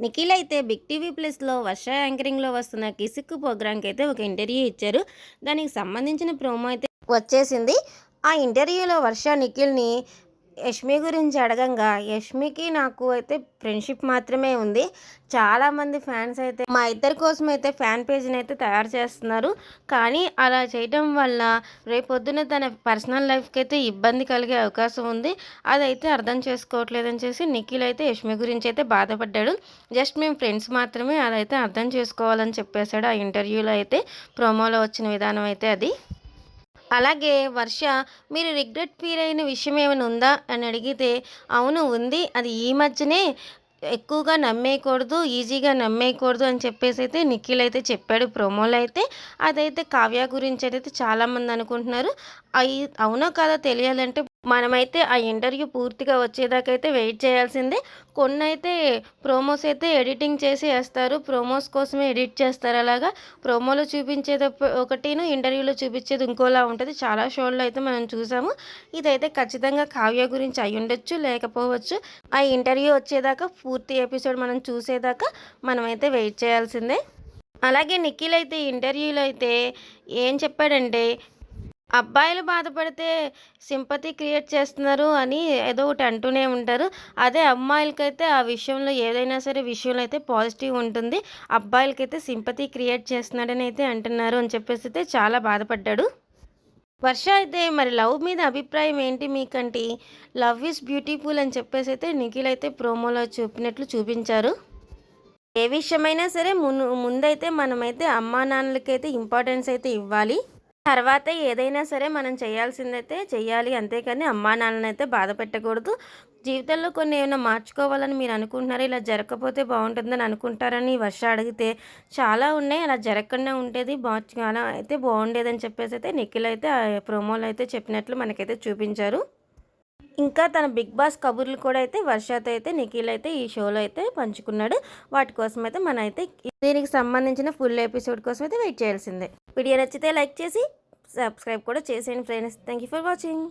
నిఖిల్ అయితే big TV ప్లస్లో వర్ష యాంకరింగ్లో వస్తున్న కిసిక్కు ప్రోగ్రాంకి అయితే ఒక ఇంటర్వ్యూ ఇచ్చారు. దానికి సంబంధించిన ప్రోమో అయితే వచ్చేసింది. ఆ ఇంటర్వ్యూలో వర్ష నిఖిల్ని యష్మి గురించి అడగంగా యష్మికి నాకు అయితే ఫ్రెండ్షిప్ మాత్రమే ఉంది. చాలామంది ఫ్యాన్స్ అయితే మా ఇద్దరి కోసం అయితే ఫ్యాన్ పేజ్ని అయితే తయారు చేస్తున్నారు. కానీ అలా చేయటం వల్ల రేపొద్దున తన పర్సనల్ లైఫ్కి అయితే ఇబ్బంది కలిగే అవకాశం ఉంది. అదైతే అర్థం చేసుకోవట్లేదని చేసి నిఖిల్ అయితే యష్మి గురించి అయితే బాధపడ్డాడు. జస్ట్ మేము ఫ్రెండ్స్ మాత్రమే అదైతే అర్థం చేసుకోవాలని చెప్పేశాడు ఆ ఇంటర్వ్యూలో అయితే. ప్రోమోలో వచ్చిన విధానం అయితే అది. అలాగే వర్ష మీరు రిగ్రెట్ ఫీల్ అయిన విషయం ఏమైనా ఉందా? అని అడిగితే అవును ఉంది. అది ఈ మధ్యనే ఎక్కువగా నమ్మేయకూడదు ఈజీగా నమ్మేయకూడదు అని చెప్పేసి అయితే నిఖిల్ అయితే చెప్పాడు. ప్రోమోలో అయితే అదైతే కావ్య గురించి అయితే చాలామంది అనుకుంటున్నారు. అవి అవునో కాదో తెలియాలంటే మనమైతే ఆ ఇంటర్వ్యూ పూర్తిగా వచ్చేదాకైతే వెయిట్ చేయాల్సిందే. కొన్ని అయితే ప్రోమోస్ అయితే ఎడిటింగ్ చేసి వేస్తారు. ప్రోమోస్ కోసమే ఎడిట్ చేస్తారు అలాగా. ప్రోమోలో చూపించేది ఒకటిను ఇంటర్వ్యూలో చూపించేది ఇంకోలా ఉంటుంది. చాలా షోల్లో అయితే మనం చూసాము. ఇదైతే ఖచ్చితంగా కావ్య గురించి అయి ఉండొచ్చు లేకపోవచ్చు. ఆ ఇంటర్వ్యూ వచ్చేదాకా పూర్తి ఎపిసోడ్ మనం చూసేదాకా మనమైతే వెయిట్ చేయాల్సిందే. అలాగే నిఖిల్ అయితే ఇంటర్వ్యూలో అయితే ఏం చెప్పాడంటే అబ్బాయిలు బాధపడితే సింపతి క్రియేట్ చేస్తున్నారు అని ఏదో ఒకటి అంటూనే ఉంటారు. అదే అమ్మాయిలకైతే ఆ విషయంలో ఏదైనా సరే విషయంలో అయితే పాజిటివ్ ఉంటుంది. అబ్బాయిలకైతే సింపతి క్రియేట్ చేస్తున్నాడని అయితే అంటున్నారు అని చెప్పేసి అయితే చాలా బాధపడ్డాడు. వర్ష అయితే మరి లవ్ మీద అభిప్రాయం ఏంటి మీకంటే? లవ్ ఈజ్ బ్యూటిఫుల్ అని చెప్పేసి అయితే నిఖిల్ అయితే ప్రోమోలో చూపినట్లు చూపించారు. ఏ విషయమైనా సరే ముందు ముందైతే మనమైతే అమ్మా నాన్నలకైతే ఇంపార్టెన్స్ అయితే ఇవ్వాలి. తర్వాత ఏదైనా సరే మనం చేయాల్సిందైతే చేయాలి. అంతేకాని అమ్మా నాన్నని అయితే బాధ పెట్టకూడదు. జీవితంలో కొన్ని ఏమైనా మార్చుకోవాలని మీరు అనుకుంటున్నారు? ఇలా జరగకపోతే బాగుంటుందని అనుకుంటారని వర్ష అడిగితే చాలా ఉన్నాయి. అలా జరగకుండా ఉండేది బాగా అలా అయితే బాగుండేదని చెప్పేసి అయితే నిఖిల్ అయితే ప్రోమోలో అయితే చెప్పినట్లు మనకైతే చూపించారు. ఇంకా తన బిగ్ బాస్ కబుర్లు కూడా అయితే వర్షాతో అయితే నిఖిల్ అయితే ఈ షోలో అయితే పంచుకున్నాడు. వాటి కోసం అయితే మన అయితే దీనికి సంబంధించిన ఫుల్ ఎపిసోడ్ కోసం అయితే వెయిట్ చేయాల్సిందే. వీడియో నచ్చితే లైక్ చేసి సబ్స్క్రైబ్ కూడా చేసేయండి friends. Thank you for watching.